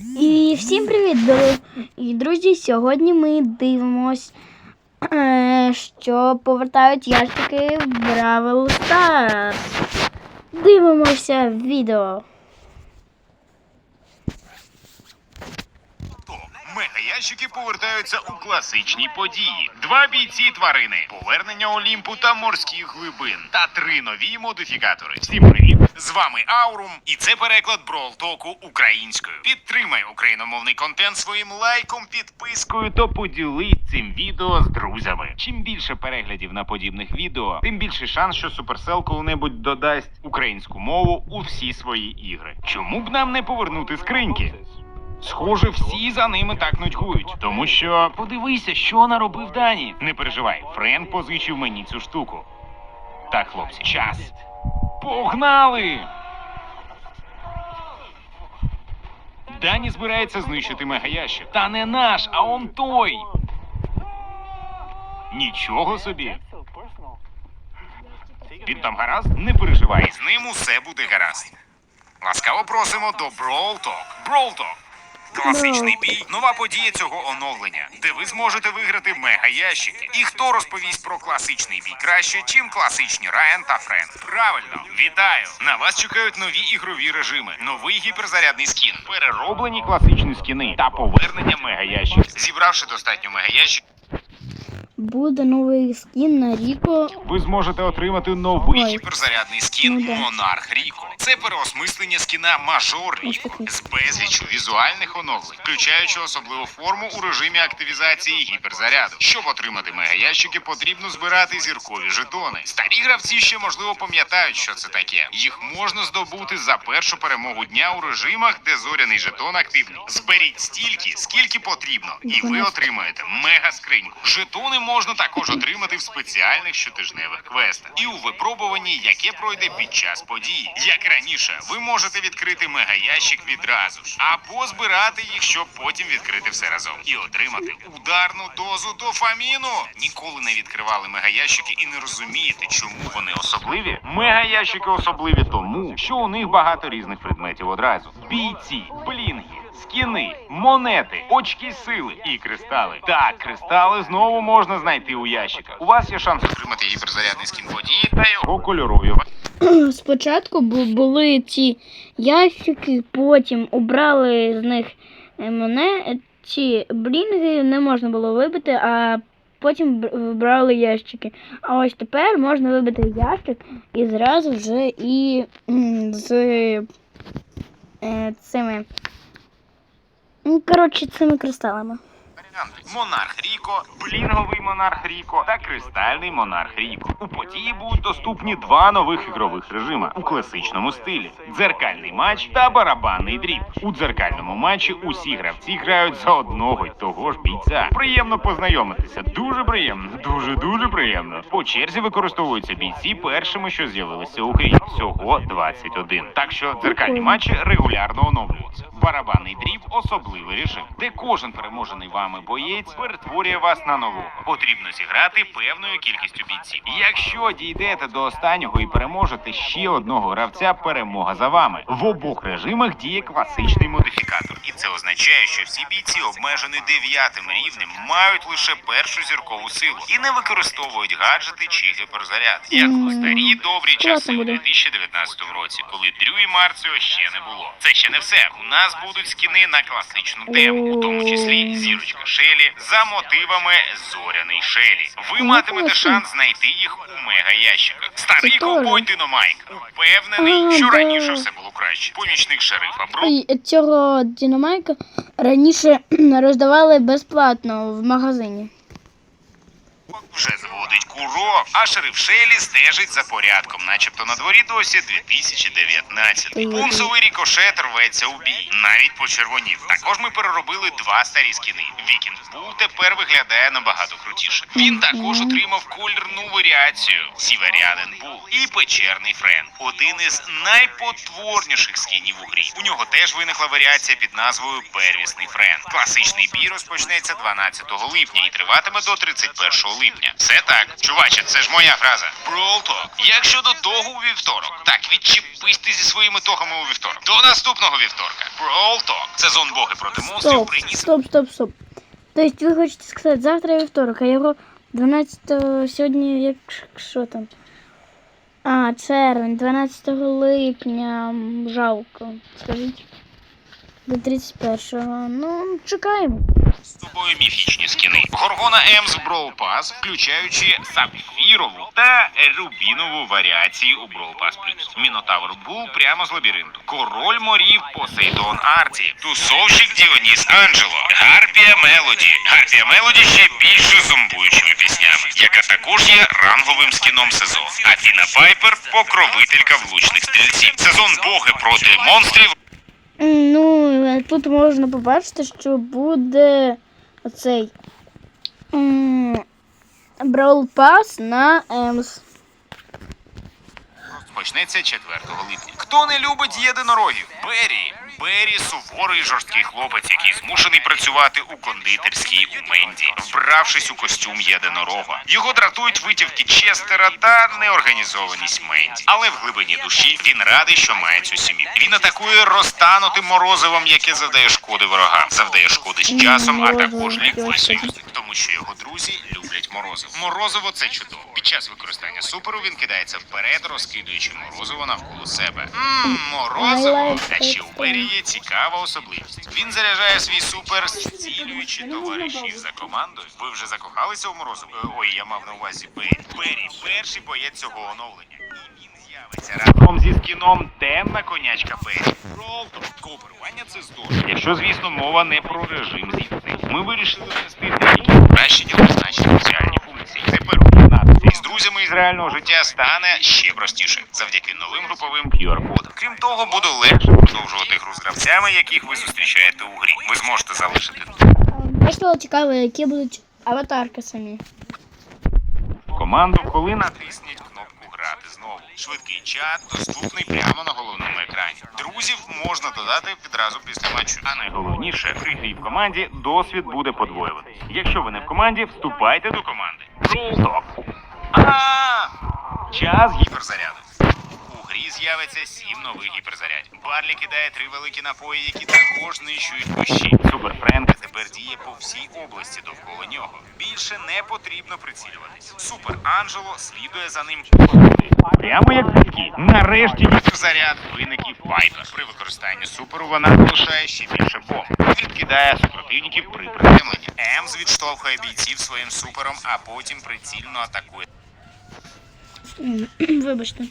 І всім привіт, дорогі друзі! Сьогодні ми дивимось, е, що повертають ящики в Бравл Старс. Дивимося відео. То мегаящики повертаються у класичні події. Два бійці тварини, повернення Олімпу та морських глибин, та три нові модифікатори. Всім привіт! З вами Аурум, і це переклад Brawl Току українською. Підтримай україномовний контент своїм лайком, підпискою та поділись цим відео з друзями. Чим більше переглядів на подібних відео, тим більший шанс, що Supercell коли-небудь додасть українську мову у всі свої ігри. Чому б нам не повернути скриньки? Схоже, всі за ними так нудьгують. Тому що подивися, що наробив Дані. Не переживай, Френ позичив мені цю штуку. Так, хлопці, час. Погнали! Дані збирається знищити мегаящик. Та не наш, а он той. Нічого собі. Він там гаразд? Не переживай, з ним усе буде гаразд. Ласкаво просимо до Brawl Talk. Класичний бій, нова подія цього оновлення, де ви зможете виграти мега ящики. І хто розповість про класичний бій краще, чим класичні Райан та Френ? Правильно, вітаю! На вас чекають нові ігрові режими, новий гіперзарядний скін, перероблені класичні скіни та повернення мега ящиків. Зібравши достатньо мега ящиків, Буде новий скін на Ріко. ви зможете отримати новий Ой. гіперзарядний скін Ну да. Монарх Ріко. Це переосмислення скіна Мажор з безліччю візуальних оновлень, включаючи особливу форму у режимі активізації гіперзаряду. Щоб отримати мегаящики, потрібно збирати зіркові жетони. Старі гравці ще можливо пам'ятають, що це таке. Їх можна здобути за першу перемогу дня у режимах, де зоряний жетон активний. Зберіть стільки, скільки потрібно, і ви отримаєте мега скриньку. Жетони можна також отримати в спеціальних щотижневих квестах і у випробуванні, яке пройде під час події. Як раніше, ви можете відкрити мегаящик відразу ж, або збирати їх, щоб потім відкрити все разом і отримати ударну дозу дофаміну. Ніколи не відкривали мегаящики і не розумієте, чому вони особливі. Мегаящики особливі тому, що у них багато різних предметів одразу: бійці, блінги. Скіни, монети, очки сили і кристали. Так, кристали знову можна знайти у ящиках. У вас є шанс отримати гіперзарядний скін події та його кольорові Спочатку були ці ящики, потім убрали з них е, мене. Ці блінги не можна було вибити, а потім вибрали ящики. А ось тепер можна вибити ящик і зразу вже і з е, цими. Коротше, цими кристалами. Монарх Ріко, блінговий монарх Ріко та кристальний монарх Ріко. У події будуть доступні два нових ігрових режима у класичному стилі: дзеркальний матч та барабанний дріб. У дзеркальному матчі усі гравці грають за одного й того ж бійця. Приємно познайомитися. Дуже приємно, дуже дуже приємно. По черзі використовуються бійці першими, що з'явилися у грі. Всього 21. Так що дзеркальні матчі регулярно оновлюються. Барабанний дріб особливий режим, де кожен переможений вами боєць перетворює вас на нового. Потрібно зіграти певною кількістю бійців. Якщо дійдете до останнього і переможете ще одного гравця, перемога за вами. В обох режимах діє класичний модифікатор, і це означає, що всі бійці, обмежені дев'ятим рівнем, мають лише першу зіркову силу і не використовують гаджети чи гіперзаряд, як у старі добрі часи у буде. 2019 році, коли Дрю і Марціо ще не було. Це ще не все. У нас будуть скіни на класичну тему, у тому числі зірочка Шелі за мотивами зоряний Шелі. Ви матимете шанс знайти їх у мега ящиках. Старий ковбой. Диномайк упевнений, А, що раніше все було краще. Помічник шерифа Бру І цього динамайка раніше роздавали безплатно в магазині. вже зводить курок, а шериф Шелі стежить за порядком, начебто на дворі досі 2019. Мгм. Рікошет рветься у бій, навіть почервонів. Також ми переробили два старі скіни. Вікінг Бул тепер виглядає набагато крутіше. Він також отримав колірну варіацію Сіверянин Бул і печерний Френ. Один із найпотворніших скінів у грі. У нього теж виникла варіація під назвою Первісний Френ. Класичний бій розпочнеться 12 липня і триватиме до 31 липня. Все так. Чуваче, це ж моя фраза. Talk. Як щодо того у вівторок? Так, відчепись ти зі своїми тогами у вівторок. До наступного вівторка. Brawl Talk. Сезон боги проти монстрів Стоп, приніс. стоп, стоп, стоп. Тобто ви хочете сказати, завтра вівторок, а його 12 сьогодні, як що там? А, червень, 12 липня. м, Жалко. Скажіть. До 31-го. Ну, чекаємо. З тобою міфічні скіни. Горгона М з Brawl Pass, включаючи сапфірову та рубінову варіації у Brawl Pass Plus. Мінотавр Бул прямо з лабіринту. Король морів Посейдон Арті. Тусовщик Діоніс Анджело. Гарпія Мелоді. Гарпія Мелоді ще більше зомбуючими піснями, яка також є ранговим скіном сезону. Афіна Пайпер покровителька влучних стрільців. Сезон боги проти монстрів Ну, е, тут можна побачити, що буде оцей Brawl Pass на Емс. Почнеться 4 липня. Хто не любить єдинорогів? Беррі. Беррі суворий жорсткий хлопець, який змушений працювати у кондитерській у Менді, вбравшись у костюм єдинорога. Його дратують витівки Честера та неорганізованість Менді. Але в глибині душі він радий, що має цю сім'ю. Він атакує розтанутим морозивом, яке завдає шкоди ворогам, завдає шкоди з часом, а також лікує союзник, тому що його друзі люблять морозиво. Морозиво це чудово. Під час використання суперу він кидається вперед, розкидуючи морозиво навколо себе. Мм, морозиво. Та ще у Бері є цікава особливість. Він заряджає свій супер, зцілюючи товаришів за командою. Ви вже закохалися у морозиво? Е, Ой, я мав на увазі Бері. Бері перший боєць цього оновлення. Разом зі скіном темна конячка Бері. Кооперування це здорово. Якщо, звісно, мова не про режим зіткнень. Ми вирішили внести деякі покращення у значні соціальні функції. Тепер об'єднатися із друзями із реального життя стане ще простіше завдяки новим груповим QR-кодам. Крім того, буде легше продовжувати гру з гравцями, яких ви зустрічаєте у грі. Ви зможете залишити Мені стало цікаво, які будуть аватарки самі. команду, коли натисніть. Швидкий чат доступний прямо на головному екрані. Друзів можна додати відразу після матчу. А найголовніше, при грі в команді досвід буде подвоюватись. Якщо ви не в команді, вступайте до команди. А час гіперзаряду. У грі з'явиться сім нових гіперзарядів. Барлі кидає три великі напої, які також знищують кущі. Супер Френк тепер діє по всій області довкола нього. Більше не потрібно прицілюватись. Супер Анджело слідує за ним. Прямо як такі. Нарешті гіперзаряд виників Пайпер. При використанні суперу вона залишає ще більше бомб. Відкидає супротивників при приземленні. Емс відштовхує бійців своїм супером, а потім прицільно атакує. Вибачте.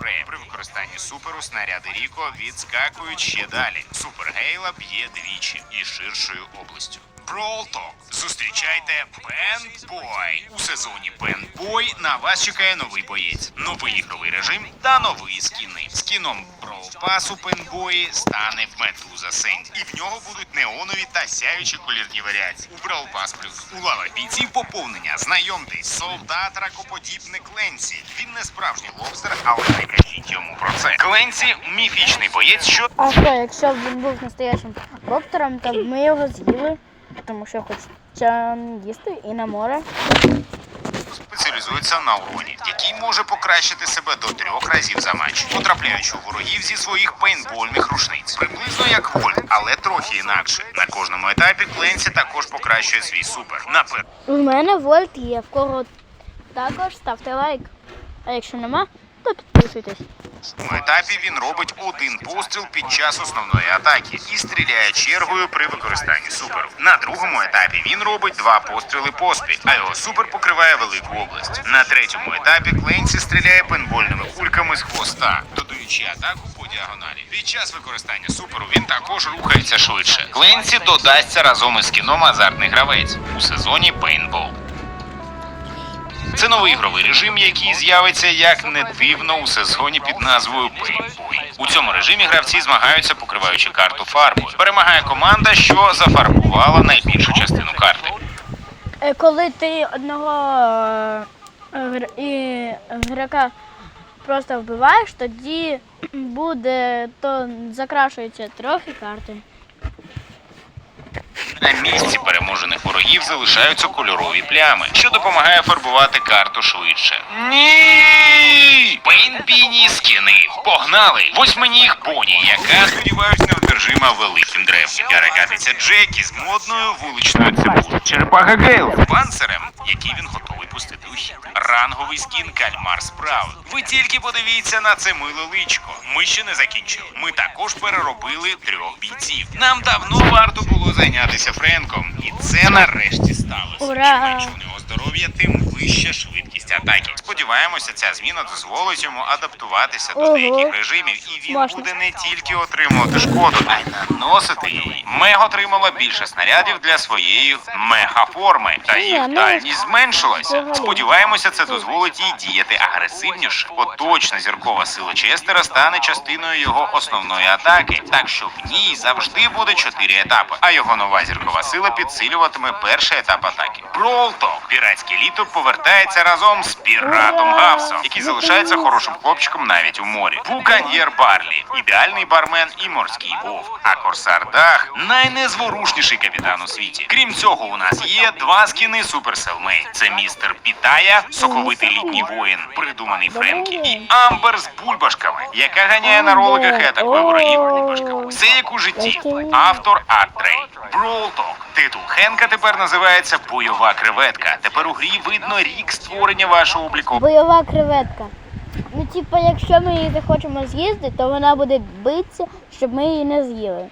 спреєм. При використанні суперу снаряди Ріко відскакують ще далі. Супер Гейла б'є двічі і ширшою областю. Бролток. Зустрічайте Пенбой. У сезоні Пенбой на вас чекає новий боєць, новий ігровий режим та нові скіни. Скіном Brawl Pass у Пенбої стане Медуза Сенді. І в нього будуть неонові та сяючі колірні варіації. У Brawl Pass Plus у лава бійців поповнення. Знайомтесь, солдат ракоподібний Кленсі. Він не справжній лобстер, але не кажіть йому про це. Кленсі міфічний боєць, що А що, якщо б він був настоящим роктором, то ми його з'їли, тому що хочеться їсти і на море. Спеціалізується на уроні, який може покращити себе до трьох разів за матч, потрапляючи у ворогів зі своїх пейнтбольних рушниць. Приблизно як воль, але трохи інакше. На кожному етапі Кленсі також покращує свій супер. Напер... У мене вольт є, в кого також ставте лайк. А якщо нема, то підписуйтесь. Першому етапі він робить один постріл під час основної атаки і стріляє чергою при використанні суперу. На другому етапі він робить два постріли поспіль, а його супер покриває велику область. На третьому етапі Кленсі стріляє пейнтбольними кульками з хвоста, додаючи атаку по діагоналі. Під час використання суперу він також рухається швидше. Кленсі додасться разом із кіном азартний гравець у сезоні Пейнтбол. Це новий ігровий режим, який з'явиться як не дивно у сезоні під назвою Paintball. У цьому режимі гравці змагаються, покриваючи карту фарбою. Перемагає команда, що зафарбувала найбільшу частину карти. Е, Коли ти одного е, гр- і гравця просто вбиваєш, тоді буде, то закрашуються трохи карти. На місці переможених ворогів залишаються кольорові плями, що допомагає фарбувати карту швидше. Ні! Пейнтбіні скіни. Погнали! Восьминіг поні, яка, сподіваюсь, неодержима великим древнім. Ярикатиця Джекі з модною вуличною цибулею. Черепаха Гейл з панцирем, який він готовий пустити у хід. Ранговий скін Кальмар Спраут. Ви тільки подивіться на це миле личко. Ми ще не закінчили. Ми також переробили трьох бійців. Нам давно варто було зайнятися Френком, і це нарешті сталося. Ура! Чим менше у нього здоров'я, тим вища швидкість атаки. Сподіваємося, ця зміна дозволить йому адаптуватися до Ого. деяких режимів, і він буде не тільки отримувати шкоду, а й наносити її. Мег отримала більше снарядів для своєї мегаформи, та їх ну, дальність зменшилася. Сподіваємося, це дозволить їй діяти агресивніше. Поточна зіркова сила Честера стане частиною його основної атаки, так що в ній завжди буде чотири етапи. А його нова зіркова сила підсилюватиме перший етап атаки. Бролток. Піратське літо повертається разом з піратом Гавсом, який залишається хорошим хлопчиком навіть у морі. Буканьєр Барлі, ідеальний бармен і морський вовк. А Корсар Дах найнезворушніший капітан у світі. Крім цього, у нас є два скіни Супер Селмей. Це містер Пітая, соковитий літній воїн, придуманий Френкі, і Амбер з бульбашками, яка ганяє на роликах ворогів бульбашками. Все як у житті. Автор Артрей. Бролток. Титул Хенка тепер називається Бойова креветка. Тепер у грі видно рік створення вашого обліку. Бойова креветка. Ну, типа, якщо ми її захочемо з'їсти, то вона буде битися, щоб ми її не з'їли.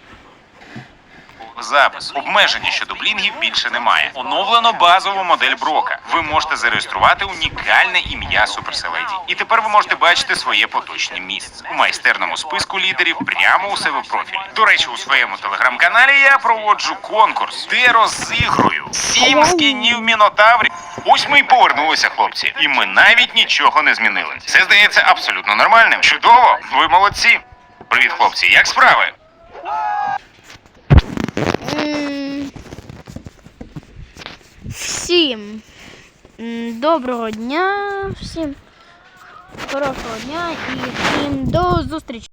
Запис. Обмеження щодо блінгів більше немає. Оновлено базову модель Брока. Ви можете зареєструвати унікальне ім'я ID. І тепер ви можете бачити своє поточне місце у майстерному списку лідерів прямо у себе профілі. До речі, у своєму телеграм-каналі я проводжу конкурс, де розігрую сім скінів мінотаврів. Ось ми й повернулися, хлопці, і ми навіть нічого не змінили. Це здається абсолютно нормальним. Чудово, ви молодці. Привіт, хлопці, як справи? Всім доброго дня, всім хорошого дня і всім до зустрічі.